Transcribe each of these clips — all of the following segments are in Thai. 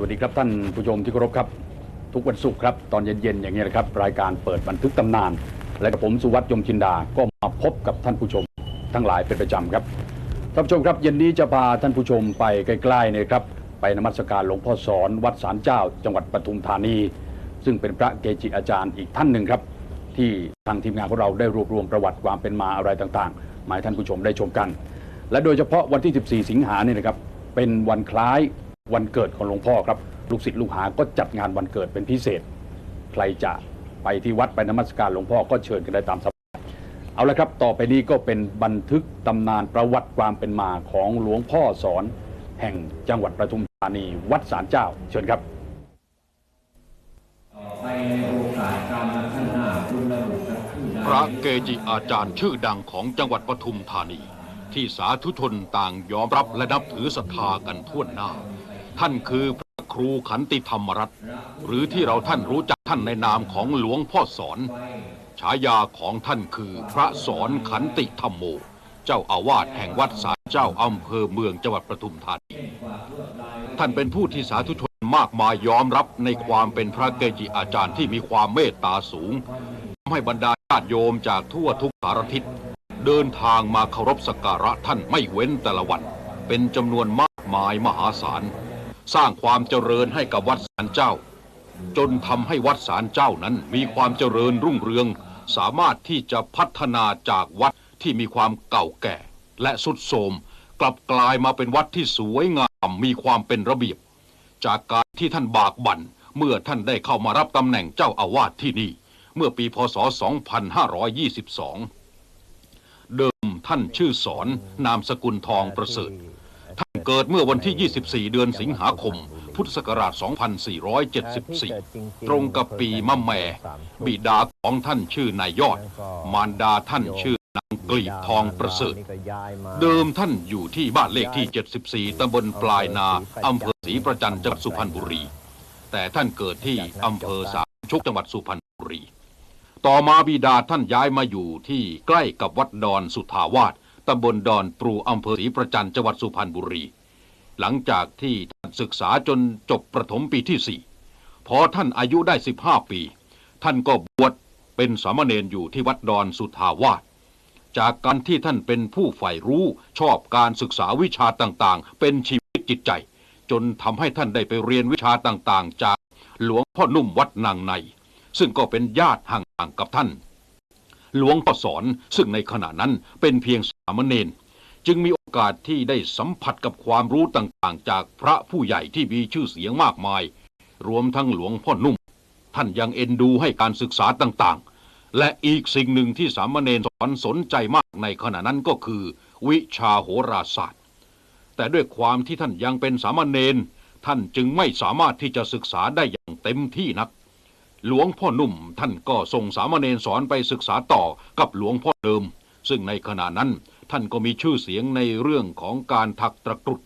วัสดีครับท่านผู้ชมที่เคารพครับ ทุกวันศุกร์ครับ ตอนเย็นๆอย่างนี้นะครับ รายการเปิดบันทึกตำนาน และกับผมสุวัสด์ยมจินดา ก็มาพบกับท่านผู้ชมทั้งหลายเป็นประจำครับท่านผู้ชมครับ เย็นนี้จะพาท่านผู้ชมไปใกล้ๆเนี่ยครับไปนมัสการหลวงพ่อสอนวัดสารเจ้า จังหวัดปทุมธานี ซึ่งเป็นพระเกจิอาจารย์อีกท่านหนึ่งครับ ที่ทางทีมงานของเราได้รวบรวมประวัติความเป็นมาอะไรต่างๆมาให้ท่านผู้ชมได้ชมกัน และโดยเฉพาะวันที่ 14 สิงหาเนี่ยนะครับเป็นวันคล้าย วันเกิดของหลวงพ่อครับ ลูกศิษย์ลูกหาก็จัดงานวันเกิดเป็นพิเศษ ใครจะไปที่วัดไปนมัสการหลวงพ่อก็เชิญกันได้ตามสบายเอาละครับ ต่อไปนี้ก็เป็นบันทึกตำนานประวัติความเป็นมาของหลวงพ่อสอนแห่งจังหวัดปทุมธานีวัดสารเจ้า เชิญครับไปในโอกาสการมาข้างหน้าคุณระบุสักชื่อใดพระเกจิอาจารย์ชื่อดังของจังหวัดปทุมธานี ที่สาธุชนต่างยอมรับและนับถือศรัทธากันทั่วหน้า ท่านคือพระครูขันติธรรมรัตน์หรือที่เราท่านรู้จักท่านในนามของหลวงพ่อสอน ฉายาของท่านคือพระสอนขันติธรรมโม เจ้าอาวาสแห่งวัดสารเจ้าอำเภอเมืองจังหวัดปทุมธานี ท่านเป็นผู้ที่สาธุชนมากมายยอมรับในความเป็นพระเกจิอาจารย์ที่มีความเมตตาสูงทำให้บรรดาญาติโยมจากทั่วทุกสารทิศเดินทางมาเคารพสักการะท่านไม่เว้นแต่ละวัน เป็นจำนวนมากมายมหาศาล สร้างความเจริญให้กับวัดสารเจ้า จนทำให้วัดสารเจ้านั้นมีความเจริญรุ่งเรือง สามารถที่จะพัฒนาจากวัดที่มีความเก่าแก่ และสุดโทรมกลับกลายมาเป็นวัดที่สวยงามมีความเป็นระเบียบ จากการที่ท่านบากบั่นเมื่อท่านได้เข้ามารับตำแหน่งเจ้าอาวาสที่นี่ เมื่อปีพศ 2522 เดิมท่านชื่อสอนนามสกุลทองประเสริฐ เกิดเมื่อวันที่ 24 เดือนสิงหาคม พุทธศักราช 2474 ตรงกับปีมะแม่ บิดาของท่านชื่อนายยอด มารดาท่านชื่อนางกลีบทองประเสริฐ เดิมท่านอยู่ที่บ้านเลขที่ 74 ตำบลปลายนาอำเภอศรีประจันจังหวัดสุพรรณบุรี แต่ท่านเกิดที่อำเภอสามชุกจังหวัดสุพรรณบุรี ต่อมาบิดาท่านย้ายมาอยู่ที่ใกล้กับวัดดอนสุทาวาสตำบลดอนปรูอำเภอศรีประจันจังหวัดสุพรรณบุรี หลังจากที่ท่านศึกษาจนจบประถมปีที่สี่พอท่านอายุได้ 15 ปี ท่านก็บวชเป็นสามเณรอยู่ที่วัดดอนสุทธาวาสจากการที่ท่านเป็นผู้ใฝ่รู้ชอบการศึกษาวิชาต่างๆ เป็นชีวิตจิตใจ จนทำให้ท่านได้ไปเรียนวิชาต่างๆ จากหลวงพ่อนุ่มวัดนางใน ซึ่งก็เป็นญาติห่างๆกับท่าน หลวงพ่อสอนซึ่งในขณะนั้นเป็นเพียงสามเณรจึงมีโอ กาสที่ได้สัมผัสกับความรู้ต่างๆ จากพระผู้ใหญ่ที่มีชื่อเสียงมากมาย รวมทั้งหลวงพ่อนุ่ม ท่านยังเอ็นดูให้การศึกษาต่างๆ และอีกสิ่งหนึ่งที่สามเณรสอนสนใจมากในขณะนั้นก็คือ วิชาโหราศาสตร์ แต่ด้วยความที่ท่านยังเป็นสามเณรท่านจึงไม่สามารถที่จะศึกษาได้อย่างเต็มที่นัก หลวงพ่อนุ่มท่านก็ส่งสามเณรสอนไปศึกษาต่อกับหลวงพ่อเดิม ซึ่งในขณะนั้น ท่านก็มีชื่อเสียงในเรื่องของการถักตะกรุด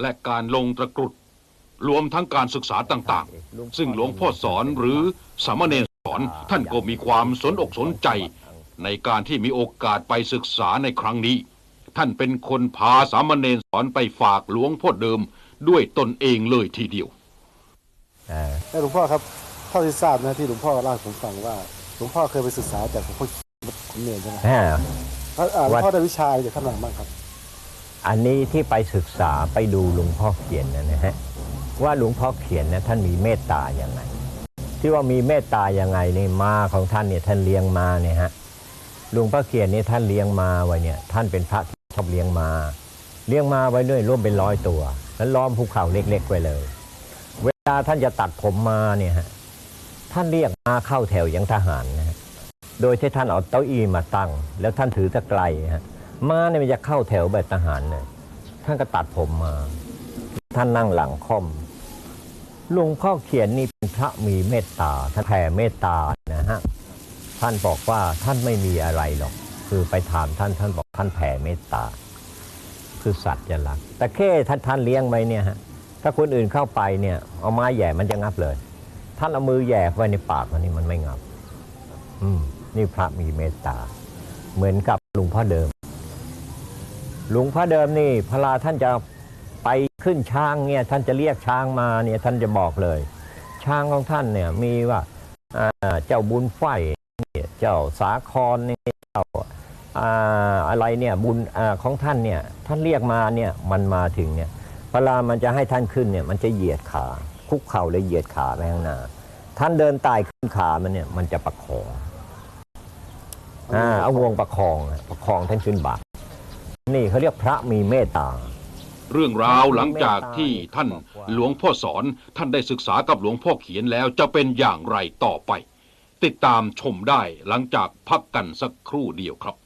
และการลงตะกรุด รวมทั้งการศึกษาต่างๆ ซึ่งหลวงพ่อสอนหรือสามเณรสอนท่านก็มีความสนอกสนใจ ในการที่มีโอกาสไปศึกษาในครั้งนี้ ท่านเป็นคนพาสามเณรสอนไปฝากหลวงพ่อเดิมด้วยตนเองเลยทีเดียวแต่หลวงพ่อครับเท่าที่ทราบนะที่หลวงพ่อเล่าให้ผมฟังว่าหลวงพ่อเคยไปศึกษาจากหลวงพ่อขุนเนียนใช่ไหมอ่า แล้วอ่าหลววังดพ่อได้วิชาอะไรจากท่านมาบ้างครับ อันนี้ที่ไปศึกษาไปดูหลวงพ่อเขียนนะนะฮะว่าหลวงพ่อเขียนนะท่านมีเมตตาอย่างไง ที่ว่ามีเมตตาอย่างไงนี่มาของท่านเนี่ยท่านเลี้ยงมาเนี่ยฮะหลวงพ่อเขียนนี่ท่านเลี้ยงมาไว้เนี่ย ท่านเป็นพระที่ชอบเลี้ยงมา เลี้ยงมาไว้ด้วยร่วมเป็นร้อยตัว แล้วล้อมภูเขาเล็กๆไว้เลย เวลาท่านจะตัดผมมาเนี่ยฮะท่านเรียกมาเข้าแถวอย่างทหารนะฮะ โดยที่ท่านเอาเต้าอี้มาตั้ง แล้วท่านถือตะไคร้ฮะม้าเนี่ยมันจะเข้าแถวแบบทหารเลยท่านก็ตัดผมมา ท่านนั่งหลังค่อมหลวงพ่อเขียนนี่เป็นพระมีเมตตาท่านแผ่เมตตานะฮะท่านบอกว่าท่านไม่มีอะไรหรอก คือไปถามท่านท่านบอกท่านแผ่เมตตา คือสัตว์จะรักแต่แค่ท่านท่านเลี้ยงไว้เนี่ยฮะถ้าคนอื่นเข้าไปเนี่ยเอาไม้แหย่มันจะงับเลย ท่านเอามือแหย่เข้ในปากมันนี่มันไม่งับ อืม นี่พระมีเมตตา เหมือนกับหลวงพ่อเดิมหลวงพ่อเดิมนี่พระลาท่านจะไปขึ้นช้างเนี่ยท่านจะเรียกช้างมาเนี่ยท่านจะบอกเลย ช้างของท่านเนี่ยมีว่าเจ้าบุญไฟเจ้าสาครเนี่ยเจ้าอะไรเนี่ยบุญอของท่านเนี่ยท่านเรียกมาเนี่ยมันมาถึงเนี่ยเวลามันจะให้ท่านขึ้นเนี่ยมันจะเหยียดขา คุกเข่าเลยเหยียดขาไปข้างหน้า ท่านเดินไต่ขึ้นขามันเนี่ยมันจะประคอง อ่าเอางวงประคองประคองท่านขึ้นบานี่เขาเรียกพระมีเมตตา เรื่องราวหลังจากที่ท่านหลวงพ่อสอนท่านได้ศึกษากับหลวงพ่อเขียนแล้วจะเป็นอย่างไรต่อไป ติดตามชมได้หลังจากพักกันสักครู่เดียวครับ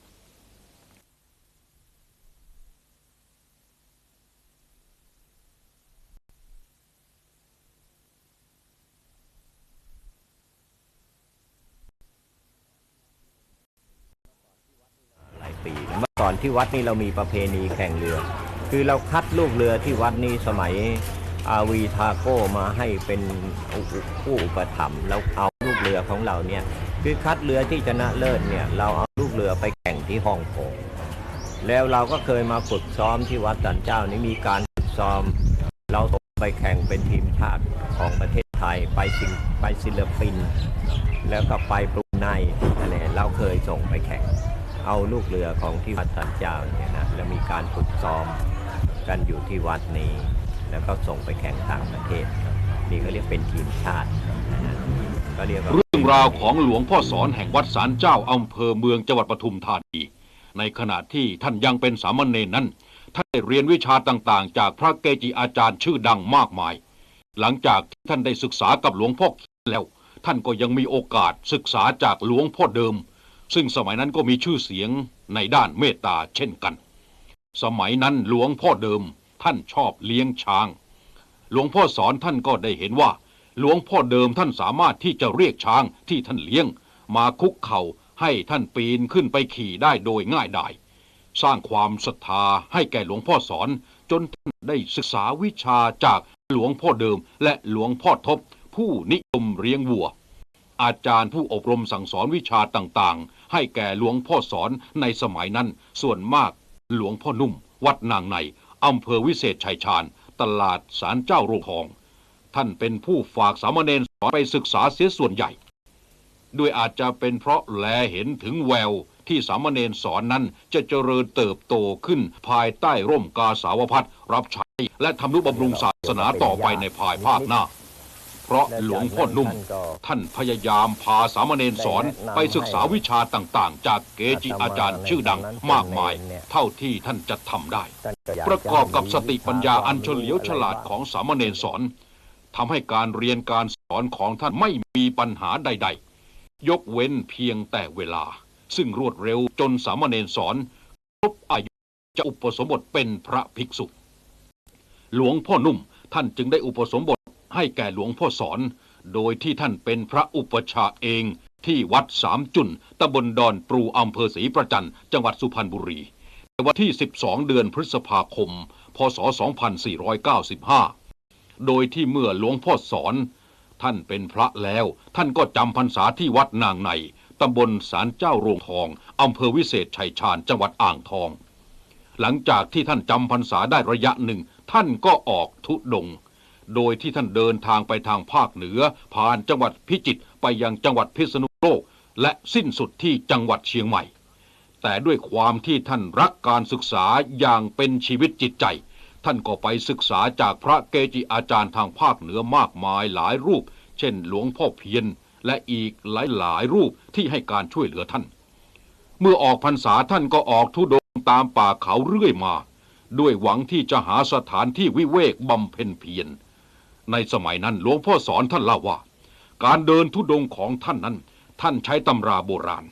หลายปีเมื่ อก่อนที่วัดนี้เรามีประเพณีแข่งเรือ คือเราคัดลูกเรือที่วัดนี้สมัยอาวีทาโก้มาให้เป็นผู้อุปถัมภ์แล้วเอาลูกเรือของเราเนี่ยคือคัดเรือที่ชนะเลิศเนี่ยเราเอาลูกเรือไปแข่งที่ฮ่องกงแล้วเราก็เคยมาฝึกซ้อมที่วัดสันเจ้านี้มีการฝึกซ้อม เราส่งไปแข่งเป็นทีมชาติของประเทศไทยไปสิงไปศิลปิน แล้วก็ไปบรูไนอะไรเราเคยส่งไปแข่ง เอาลูกเรือของที่วัดสันเจ้าเนี่ยนะแล้วมีการฝึกซ้อมกันอยู่ที่วัดนี้ แล้วก็ส่งไปแข่งต่างประเทศ นี่ก็เรียกเป็นทีมชาติก็เรียกว่าเรื่องราวของหลวงพ่อสอนแห่งวัดสารเจ้าอำเภอเมืองจังหวัดปทุมธานีในขณะที่ท่านยังเป็นสามเณรนั้นท่านได้เรียนวิชาต่างๆ จากพระเกจิอาจารย์ชื่อดังมากมาย หลังจากที่ท่านได้ศึกษากับหลวงพ่อแล้ว ท่านก็ยังมีโอกาสศึกษาจากหลวงพ่อเดิม ซึ่งสมัยนั้นก็มีชื่อเสียงในด้านเมตตาเช่นกัน สมัยนั้นหลวงพ่อเดิมท่านชอบเลี้ยงช้าง หลวงพ่อสอนท่านก็ได้เห็นว่า หลวงพ่อเดิมท่านสามารถที่จะเรียกช้างที่ท่านเลี้ยง มาคุกเข่าให้ท่านปีนขึ้นไปขี่ได้โดยง่ายดายสร้างความศรัทธาให้แก่หลวงพ่อสอนจนท่านได้ศึกษาวิชาจากหลวงพ่อเดิมและหลวงพ่อทบ ผู้นิยมเลี้ยงวัว อาจารย์ผู้อบรมสั่งสอนวิชาต่างๆ ให้แก่หลวงพ่อสอนในสมัยนั้น ส่วนมากหลวงพ่อนุ่ม วัดนางในอำเภอวิเศษชัยชาญ ตลาดสารเจ้าโรงทอง ท่านเป็นผู้ฝากสามเณรสอนไปศึกษาเสียส่วนใหญ่ ด้วยอาจจะเป็นเพราะแลเห็นถึงแววที่สามเณรสอนนั้นจะเจริญเติบโตขึ้นภายใต้ร่มกาสาวพัดรับใช้และทำนุบำรุงศาสนาต่อไปในภายภาคหน้า เพราะหลวงพ่อนุ่ม ท่านพยายามพาสามเณรสอนไปศึกษาวิชาต่างๆ จากเกจิอาจารย์ชื่อดังมากมาย เท่าที่ท่านจะทำได้ ประกอบกับสติปัญญาอันเฉลียวฉลาดของสามเณรสอนทำให้การเรียนการสอนของท่านไม่มีปัญหาใด ๆ ยกเว้นเพียงแต่เวลา ซึ่งรวดเร็วจนสามเณรสอนครบอายุจะอุปสมบทเป็นพระภิกษุ หลวงพ่อนุ่มท่านจึงได้อุปสมบท ให้แก่หลวงพ่อสอน โดยที่ท่านเป็นพระอุปชาเองที่วัดสามจุนตำบลดอนปรูอำเภอศรีประจันจังหวัดสุพรรณบุรีในวันที่ 12 เดือนพฤษภาคม พศ 2495 โดยที่เมื่อหลวงพ่อสอน ท่านเป็นพระแล้ว ท่านก็จำพรรษาที่วัดนางในตำบลสารเจ้าโรงทองอำเภอวิเศษชัยชาญจังหวัดอ่างทอง หลังจากที่ท่านจำพรรษาได้ระยะหนึ่ง ท่านก็ออกทุดง โดยที่ท่านเดินทางไปทางภาคเหนือ ผ่านจังหวัดพิจิตรไปยังจังหวัดพิษณุโลก และสิ้นสุดที่จังหวัดเชียงใหม่ แต่ด้วยความที่ท่านรักการศึกษาอย่างเป็นชีวิตจิตใจ ท่านก็ไปศึกษาจากพระเกจิอาจารย์ทางภาคเหนือมากมายหลายรูป เช่นหลวงพ่อเพียรและอีกหลายๆ รูปที่ให้การช่วยเหลือท่าน เมื่อออกพรรษาท่านก็ออกทุดงค์ตามป่าเขาเรื่อยมา ด้วยหวังที่จะหาสถานที่วิเวกบำเพ็ญเพียร ในสมัยนั้นหลวงพ่อสอนท่านเล่าว่า การเดินทุดงของท่านนั้น ท่านใช้ตำราโบราณ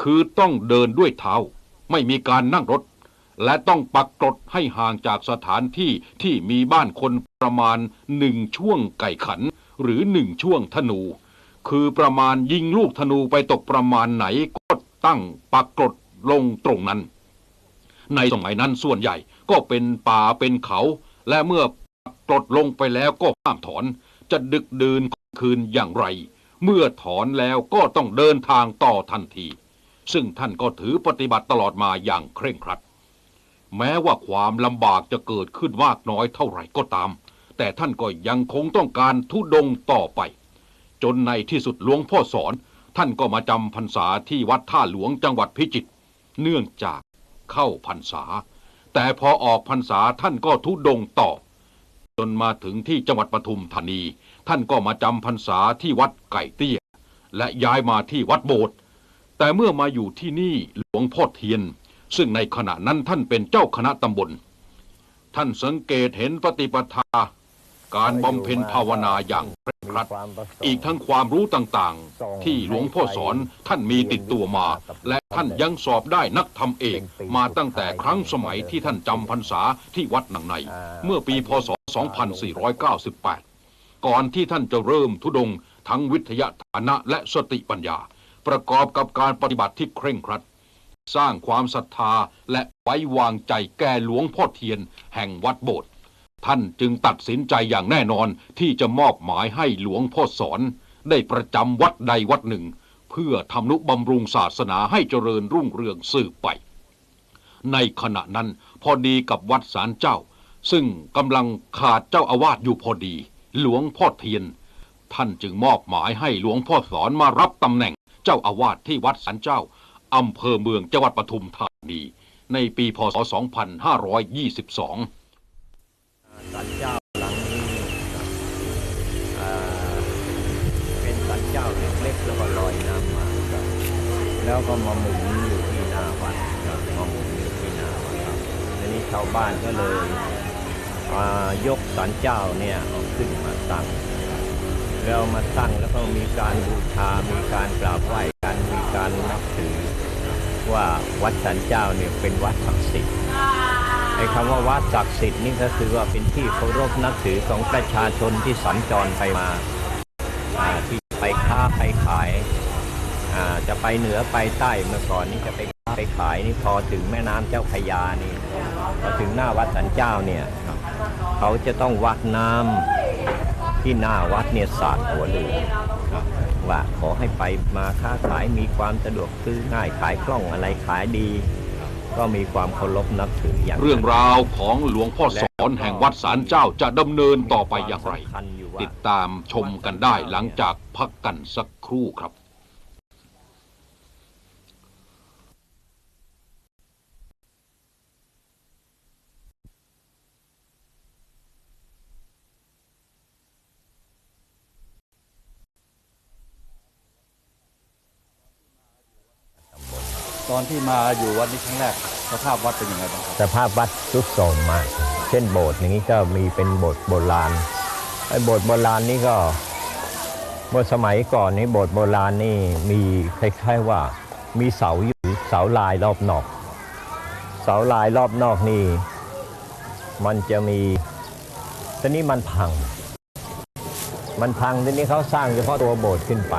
คือต้องเดินด้วยเท้า ไม่มีการนั่งรถ และต้องปักกรดให้ห่างจากสถานที่ที่มีบ้านคนประมาณหนึ่งช่วงไก่ขัน หรือหนึ่งช่วงธนู คือประมาณยิงลูกธนูไปตกประมาณไหนก็ตั้งปักกรดลงตรงนั้น ในสมัยนั้นส่วนใหญ่ก็เป็นป่าเป็นเขาและเมื่อ กกรดลงไปแล้วก็ห้ามถอน จะดึกดื่นคืนอย่างไร เมื่อถอนแล้วก็ต้องเดินทางต่อทันที ซึ่งท่านก็ถือปฏิบัติตลอดมาอย่างเคร่งครัด แม้ว่าความลำบากจะเกิดขึ้นมากน้อยเท่าไหร่ก็ตาม แต่ท่านก็ยังคงต้องการทุดงต่อไป จนในที่สุดหลวงพ่อสอน ท่านก็มาจำพรรษาที่วัดท่าหลวงจังหวัดพิจิตรเนื่องจากเข้าพรรษา แต่พอออกพรรษาท่านก็ทุดงต่อ จนมาถึงที่จังหวัดปทุมธานี ท่านก็มาจำพรรษาที่วัดไก่เตี้ย และย้ายมาที่วัดโบสถ์แต่เมื่อมาอยู่ที่นี่หลวงพ่อเทียน ซึ่งในขณะนั้นท่านเป็นเจ้าคณะตำบล ท่านสังเกตเห็นปฏิปทา การบำเพ็ญภาวนาอย่างเคร่งครัด อีกทั้งความรู้ต่างๆ ที่หลวงพ่อสอนท่านมีติดตัวมา และท่านยังสอบได้นักธรรมเอกมาตั้งแต่ครั้งสมัยที่ท่านจำพรรษาที่วัดหนังใน เมื่อปีพศ 2498 ก่อนที่ท่านจะเริ่มทุดงทั้งวิทยาฐานะและสติปัญญา ประกอบกับการปฏิบัติที่เคร่งครัด สร้างความศรัทธาและไว้วางใจแก่หลวงพ่อเทียนแห่งวัดโบสถ์ ท่านจึงตัดสินใจอย่างแน่นอนที่จะมอบหมายให้หลวงพ่อสอนได้ประจำวัดใดวัดหนึ่ง เพื่อทำนุบำรุงศาสนาให้เจริญรุ่งเรืองสืบไป ในขณะนั้นพอดีกับวัดสารเจ้า ซึ่งกำลังขาดเจ้าอาวาสอยู่พอดี หลวงพ่อเทียน ท่านจึงมอบหมายให้หลวงพ่อสอนมารับตำแหน่งเจ้าอาวาสที่วัดสารเจ้าอำเภอเมืองจังหวัดปทุมธานีในปีพศ 2522 สันเจ้าหลังนี้เป็นสันเจ้าเล็กๆแล้วก็ลอยน้ำมาครับแล้วก็มาหมุนอยู่ที่หน้าวัดครับมาหมุนอยู่ที่หน้าวัดครับทีนี้ชาวบ้านก็เลยยกสันเจ้าเนี่ยเอาขึ้นมาตั้งแล้วมาตั้งแล้วก็มีการบูชา มีการกราบไหว้กัน มีการนับถือว่าวัดสันเจ้าเนี่ยเป็นวัดศักดิ์สิทธิ์ ไอ้คำว่าวัดศักดิ์สิทธิ์นี่ก็คือว่าเป็นที่เคารพนับถือของประชาชนที่สัญจรไปมาที่ไปค้าไปขายจะไปเหนือไปใต้เมื่อก่อนนี่จะไปค้าไปขายนี่พอถึงแม่น้ำเจ้าพยานี่พอถึงหน้าวัดสันเจ้าเนี่ยเขาจะต้องวัดน้ำที่หน้าวัดเนี่ยสาดหัวเรือว่าขอให้ไปมาค้าขายมีความสะดวกซื้อง่ายขายคล่องอะไรขายดี ก็มีความเคารพนับถืออย่างนั้นเรื่องราวของหลวงพ่อสอนแห่งวัดสารเจ้าจะดำเนินต่อไปอย่างไร ติดตามชมกันได้หลังจากพักกันสักครู่ครับ ตอนที่มาอยู่วัดนี้ครั้งแรกสภาพวัดเป็นยังไงบ้างครับสภาพวัดทรุดโทรมมาก เช่นโบสถ์อย่างนี้ก็มีเป็นโบสถ์โบราณไอ้โบสถ์โบราณนี่ก็เมื่อสมัยก่อนนี้โบสถ์โบราณนี่มีคล้ายๆว่ามีเสาอยู่เสาลายรอบนอก เสาลายรอบนอกนี่ มันจะมีตอนนี้มันพัง มันพังทีนี้เขาสร้างเฉพาะตัวโบสถ์ขึ้นไป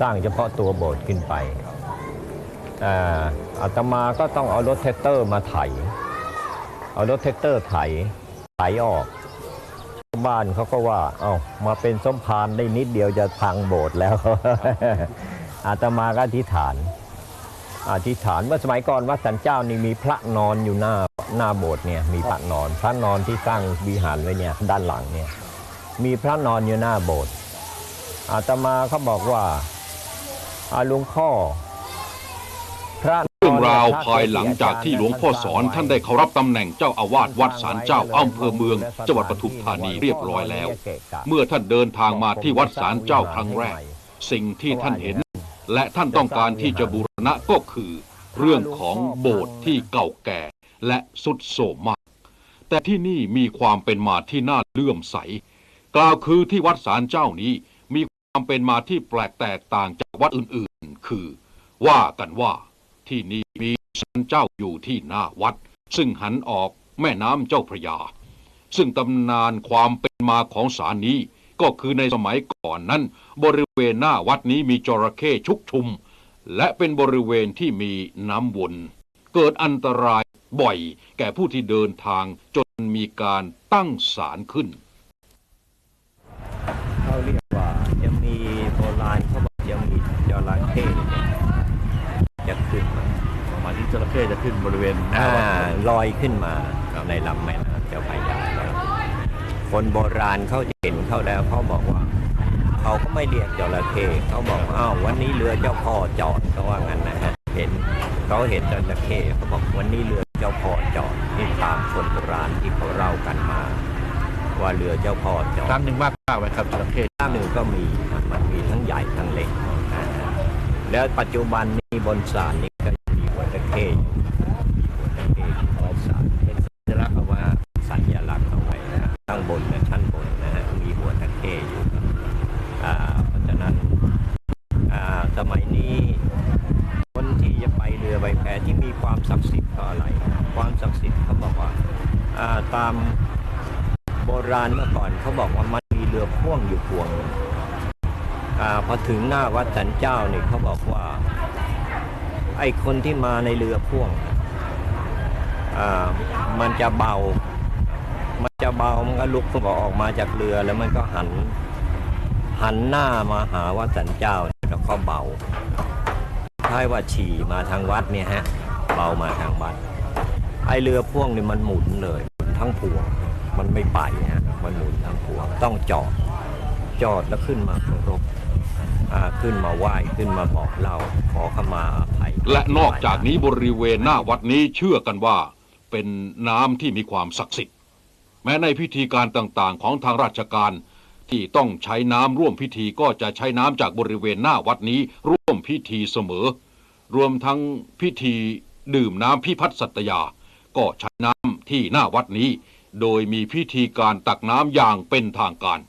สร้างเฉพาะตัวโบสถ์ขึ้นไป อาตมาก็ต้องเอารถแท็กเตอร์มาไถ เอารถแท็กเตอร์ไถ ไถออก บ้านเขาก็ว่า เอามาเป็นสมภารได้นิดเดียวจะพังโบสถ์แล้ว อาตมาก็อธิษฐาน อธิษฐานเมื่อสมัยก่อนวัดสันเจ้านี่มีพระนอนอยู่หน้าหน้าโบสถ์เนี่ย มีพระนอน พระนอนที่สร้างวิหารไว้เนี่ยด้านหลังเนี่ย มีพระนอนอยู่หน้าโบสถ์อาตมาเขาบอกว่าอาลวงพ่อ เรื่องราวภายหลังจากที่หลวงพ่อสอนท่านได้เข้ารับตำแหน่งเจ้าอาวาสวัดสารเจ้าอำเภอเมืองจังหวัดปทุมธานีเรียบร้อยแล้ว เมื่อท่านเดินทางมาที่วัดสารเจ้าครั้งแรก สิ่งที่ท่านเห็น และท่านต้องการที่จะบูรณะก็คือ เรื่องของโบสถ์ที่เก่าแก่และสุดโทรมมาก แต่ที่นี่มีความเป็นมาที่น่าเลื่อมใส กล่าวคือที่วัดสารเจ้านี้มีความเป็นมาที่แปลกแตกต่างจากวัดอื่นๆ คือ ว่ากันว่า ที่นี่มีศาลเจ้าอยู่ที่หน้าวัด ซึ่งหันออกแม่น้ำเจ้าพระยา ซึ่งตำนานความเป็นมาของศาลนี้ก็คือในสมัยก่อนนั้น บริเวณหน้าวัดนี้มีจระเข้ชุกชุม และเป็นบริเวณที่มีน้ำวนเกิดอันตรายบ่อยแก่ผู้ที่เดินทางจนมีการตั้งศาลขึ้นเขาเรียกว่าจะมีโบราณเขาบอกจะมีจระเข้ เนี่ยจะขึ้นมามาที่ระเข้จะขึ้นบริเวณหน้าอ่าวัด ลอยขึ้นมาในลำแม่น้ำเจ้าพระยาแล้วคนโบราณเขาเห็นเขาแล้วเขาบอกว่า เขาก็ไม่เรียกจระเข้เขาบอกว่าอ้าววันนี้เรือเจ้าพ่อจอดเขาว่างั้นนะฮะเห็นเขาเห็นจระเข้เขาบอกวันนี้เรือเจ้าพ่อจอดนี่ตามคนโบราณที่เขาเล่ากันมา ว่าเรือเจ้าพ่อจอดครั้งหนึ่งมากมากไหมครับจระเข้ข้างหนึ่งก็มีครับมันมีทั้งใหญ่ทั้งเล็กนะฮะแล้วปัจจุบันนี้บนศาลนี้ก็ยังมีหัวตะเข้อยู่มีหัวตะเข้อยู่บนศาลเป็นสัญลักษณ์เอาไว้สัญลักษณ์เอาไว้นะฮะข้างบนกับชั้นบนนะฮะมีหัวตะเข้อยู่ครับอ่าเพราะฉะนั้นอ่าสมัยนี้ คนที่จะไปเรือใบแพที่มีความศักดิ์สิทธิ์เพราะอะไร ความศักดิ์สิทธิ์เขาบอกว่าอ่าตาม โบราณเมื่อก่อนเขาบอกว่ามันมีเรือพ่วงอยู่พวงหนึ่งอาพอ ถึงหน้าวัดสันเจ้าเนี่ยเขาบอกว่า ไอ้คนที่มาในเรือพ่วงอ่ามันจะเบา มันจะเบามันก็ลุกขึ้นออกมาจากเรือแล้วมันก็หัน หันหน้ามาหาวัดสันเจ้าแล้วก็เบาใช่ว่าฉี่มาทางวัดเนี่ยฮะเบามาทางวัด ไอเรือพ่วงนี่มันหมุนเลยหมุนทั้งพวงมันไม่ไปฮะมันหมุนทั้งพวงต้องจอดจอดแล้วขึ้นมาเคารพ ขึ้นมาไหว้ขึ้นมาบอกเราขอขมาอภัย และนอกจากนี้บริเวณหน้าวัดนี้เชื่อกันว่า เป็นน้ำที่มีความศักดิ์สิทธิ์ แม้ในพิธีการต่างๆ ของทางราชการ ที่ต้องใช้น้ำร่วมพิธีก็จะใช้น้ำจากบริเวณหน้าวัดนี้ร่วมพิธีเสมอ รวมทั้งพิธีดื่มน้ำพิพัฒน์สัตยา ก็ใช้น้ำที่หน้าวัดนี้ โดยมีพิธีการตักน้ำอย่างเป็นทางการ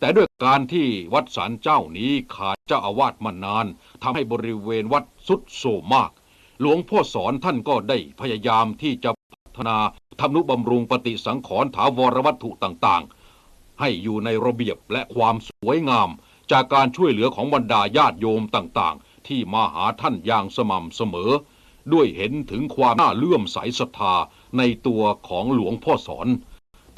แต่ด้วยการที่วัดสารเจ้านี้ขาดเจ้าอาวาสมานานทำให้บริเวณวัดสุดโทรมมาก หลวงพ่อสอนท่านก็ได้พยายามที่จะพัฒนาทำนุบำรุงปฏิสังขรณ์ถาวรวัตถุต่างๆ ให้อยู่ในระเบียบและความสวยงาม จากการช่วยเหลือของบรรดาญาติโยมต่างๆ ที่มาหาท่านอย่างสม่ำเสมอ ด้วยเห็นถึงความน่าเลื่อมใสศรัทธาในตัวของหลวงพ่อสอน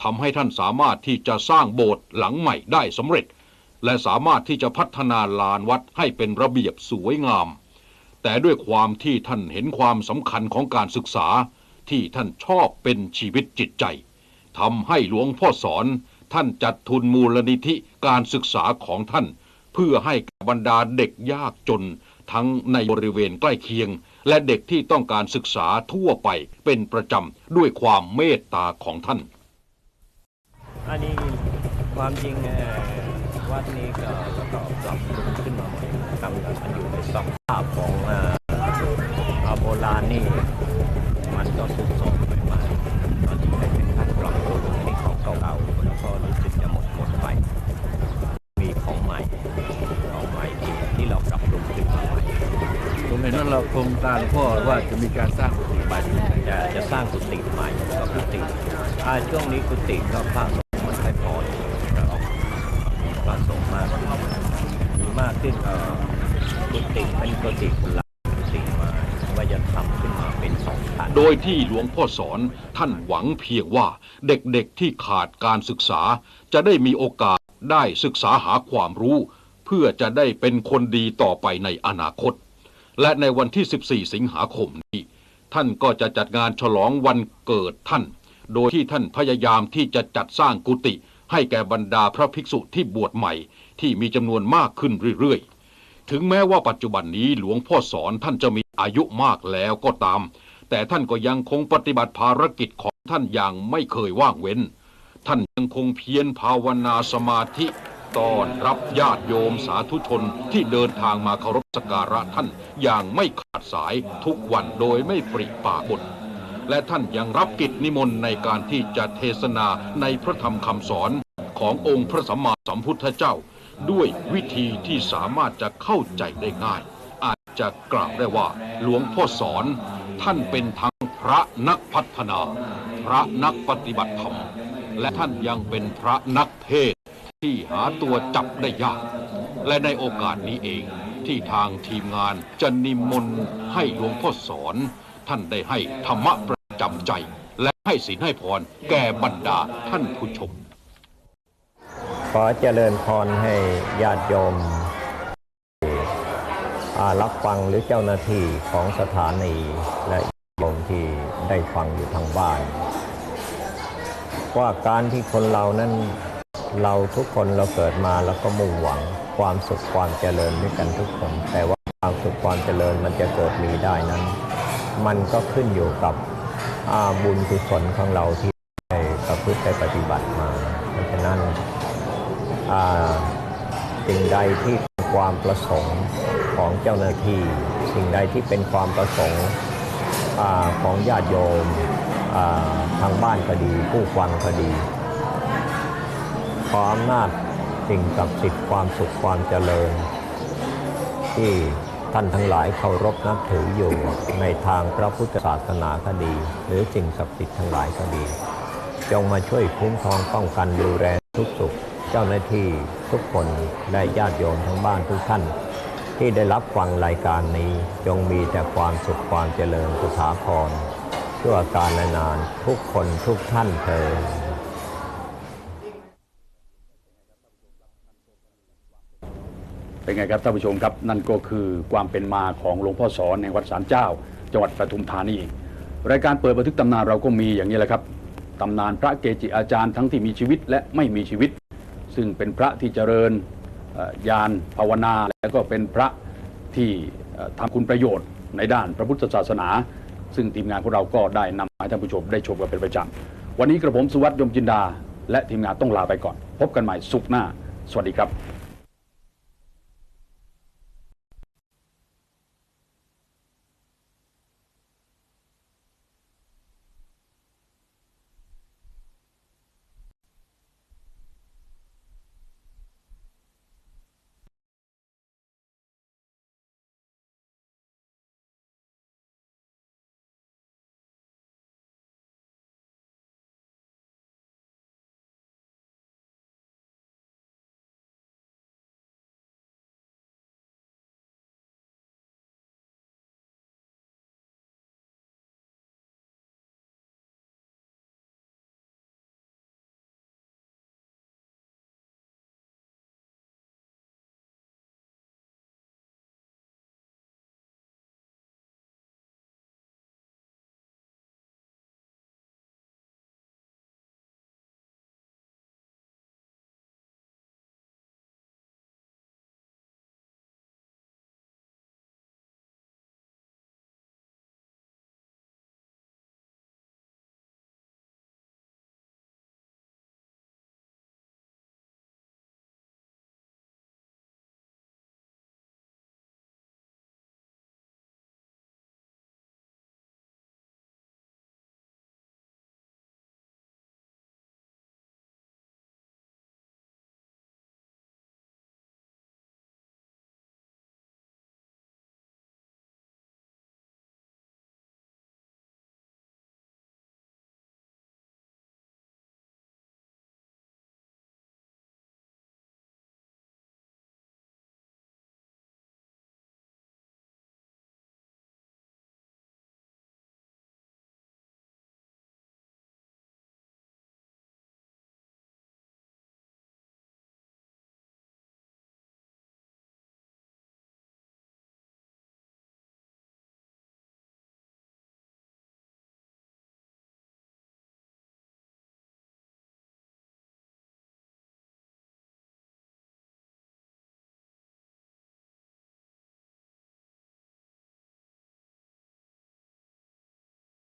ทำให้ท่านสามารถที่จะสร้างโบสถ์หลังใหม่ได้สำเร็จ และสามารถที่จะพัฒนาลานวัดให้เป็นระเบียบสวยงาม แต่ด้วยความที่ท่านเห็นความสำคัญของการศึกษาที่ท่านชอบเป็นชีวิตจิตใจทำให้หลวงพ่อสอนท่านจัดทุนมูลนิธิการศึกษาของท่าน เพื่อให้บรรดาเด็กยากจน ทั้งในบริเวณใกล้เคียง และเด็กที่ต้องการศึกษาทั่วไปเป็นประจำด้วยความเมตตาของท่าน อันนี้ความจริงวัดนี้ก็แล้วก็ปรับปรุงขึ้นมาใหม่ทำมันอยู่ในสภาพของอ่าโบราณนี่มันก็สุดโทรมไปมากตอนนี้ได้เป็นการปรับปรุงที่ของเก่าๆแล้วก็รู้สึกจะหมดหมดไป มีของใหม่ของใหม่ที่ที่เราปรับปรุงขึ้นมาใหม่ผมเห็นว่าเราโครงการพ่อว่าจะมีการสร้างกุฏิใหม่จะจะสร้างกุฏิใหม่ก็กุฏิอาช่วงนี้กุฏิก็พระสงฆ์มันไม่พอเราพระสงฆ์มากขึ้นมีมาก ขึ้นกุฏิเป็นกุฏิคนละกุฏิมาว่าจะทำขึ้นมาเป็นสองชั้นโดยที่หลวงพ่อสอนท่านหวังเพียงว่าเด็กๆที่ขาดการศึกษา จะได้มีโอกาสได้ศึกษาหาความรู้ เพื่อจะได้เป็นคนดีต่อไปในอนาคต และในวันที่ 14 สิงหาคมนี้ ท่านก็จะจัดงานฉลองวันเกิดท่าน โดยที่ท่านพยายามที่จะจัดสร้างกุฏิให้แก่บรรดาพระภิกษุที่บวชใหม่ ที่มีจำนวนมากขึ้นเรื่อยๆ ถึงแม้ว่าปัจจุบันนี้หลวงพ่อสอนท่านจะมีอายุมากแล้วก็ตาม แต่ท่านก็ยังคงปฏิบัติภารกิจของท่านอย่างไม่เคยว่างเว้น ท่านยังคงเพียรภาวนาสมาธิต้อนรับญาติโยมสาธุชนที่เดินทางมาเคารพสักการะท่านอย่างไม่ขาดสายทุกวันโดยไม่ปริปากบนและท่านยังรับกิจนิมนต์ในการที่จะเทศนาในพระธรรมคำสอนขององค์พระสัมมาสัมพุทธเจ้า ด้วยวิธีที่สามารถจะเข้าใจได้ง่าย อาจจะกล่าวได้ว่าหลวงพ่อสอน ท่านเป็นทั้งพระนักพัฒนา พระนักปฏิบัติธรรม และท่านยังเป็นพระนักเทศที่หาตัวจับได้ยาก และในโอกาสนี้เองที่ทางทีมงานจะนิมนต์ให้หลวงพ่อสอน ท่านได้ให้ธรรมะประจำใจ และให้ศีลให้พรแก่บรรดาท่านผู้ชม ขอเจริญพรให้ญาติโยมอารับฟังหรือเจ้าหน้าที่ของสถานีและโยมที่ได้ฟังอยู่ทางบ้าน ว่าการที่คนเรานั้นเราทุกคนเราเกิดมาแล้วก็มุ่งหวังความสุขความเจริญด้วยกันทุกคน แต่ว่าความสุขความเจริญมันจะเกิดมีได้นั้น มันก็ขึ้นอยู่กับอาบุญกุศลของเราที่ได้ประพฤติได้ปฏิบัติมา เพราะฉะนั้น สิ่งใดที่เป็นความประสงค์ของเจ้าหน้าที่ สิ่งใดที่เป็นความประสงค์อของญาติโยมทางบ้านก็ดี ผู้ฟังก็ดีขออำนาจสิ่งศักดิ์สิทธิ์ความสุขความเจริญ ที่ท่านทั้งหลายเคารพนับถืออยู่ในทางพระพุทธศาสนาก็ดี หรือสิ่งศักดิ์สิทธิ์ทั้งหลายก็ดี จงมาช่วยคุ้มครองป้องกันดูแลทุกสุข เจ้าหน้าที่ทุกคนและญาติโยมทั้งบ้านทุกท่าน ที่ได้รับฟังรายการนี้จงมีแต่ความสุขความเจริญสุขาพรชั่วการและนานทุกคนทุกท่านเธอญเป็นไงครับท่านผู้ชมครับ นั่นก็คือความเป็นมาของหลวงพ่อสอนในวัดสารเจ้า จังหวัดปทุมธานีรายการเปิดบันทึกตำนานเราก็มีอย่างนี้แหละครับตำนานพระเกจิอาจารย์ทั้งที่มีชีวิตและไม่มีชีวิต ซึ่งเป็นพระที่เจริญญาณภาวนา และก็เป็นพระที่ทำคุณประโยชน์ในด้านพระพุทธศาสนา ซึ่งทีมงานของเราก็ได้นำมาให้ท่านผู้ชมได้ชมกันเป็นประจำวันนี้กระผมสุวัสดิ์ยมจินดา และทีมงานต้องลาไปก่อน พบกันใหม่สุขหน้า สวัสดีครับ